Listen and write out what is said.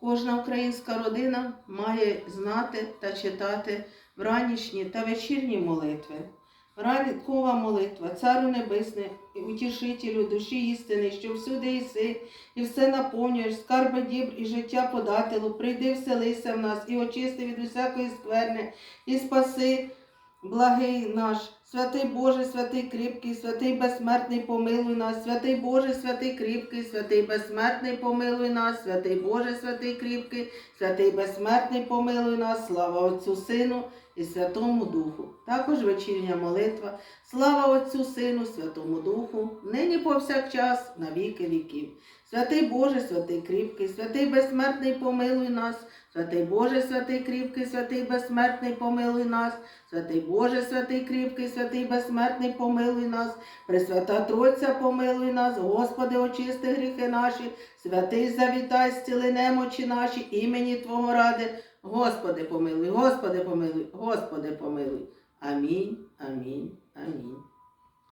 Кожна українська родина має знати та читати вранішні та вечірні молитви. Ранкова молитва, Царю Небесний, і утішителю душі істини, що всюди єси, і все наповнюєш, скарби дібр і життя подателю, прийди, вселися в нас і очисти від усякої скверни, і спаси, благий наш, святий Боже, святий кріпкий, святий безсмертний, помилуй нас, святий Боже, святий кріпкий, святий безсмертний, помилуй нас, святий Боже, святий кріпкий, святий безсмертний, помилуй нас, слава Отцю Сину і Святому Духу. Також вечірня молитва. Слава Отцю Сину, Святому Духу, повсякчас, на віки віків. Святий Боже, святий кріпкий, святий безсмертний, помилуй нас, святий Боже, святий кріпкий, святий безсмертний, помилуй нас, святий Боже, святий кріпкий, святий безсмертний, помилуй нас, Пресвята Тройця, помилуй нас, Господи, очисти гріхи наші, святий завітай, зціли немочі наші, імені Твого ради. Господи, помилуй, Господи, помилуй, Господи, помилуй. Амінь, амінь,